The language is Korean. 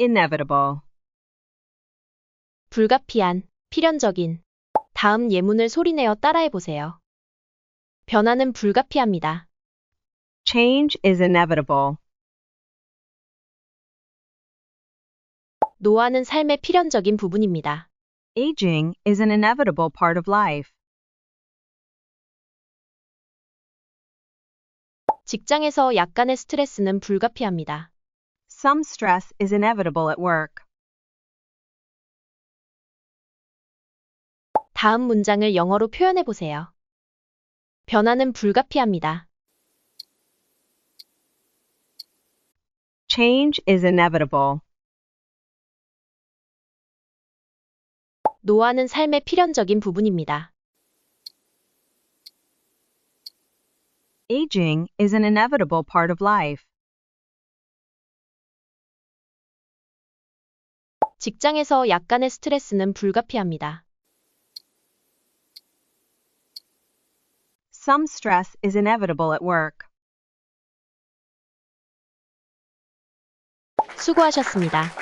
inevitable, 불가피한, 필연적인. 다음 예문을 소리내어 따라해 보세요. 변화는 불가피합니다. change is inevitable, 노화는 삶의 필연적인 부분입니다. aging is an inevitable part of life. 직장에서 약간의 스트레스는 불가피합니다. Some stress is inevitable at work. 다음 문장을 영어로 표현해 보세요. 변화는 불가피합니다. Change is inevitable. 노화는 삶의 필연적인 부분입니다. Aging is an inevitable part of life. 직장에서 약간의 스트레스는 불가피합니다. Some stress is inevitable at work. 수고하셨습니다.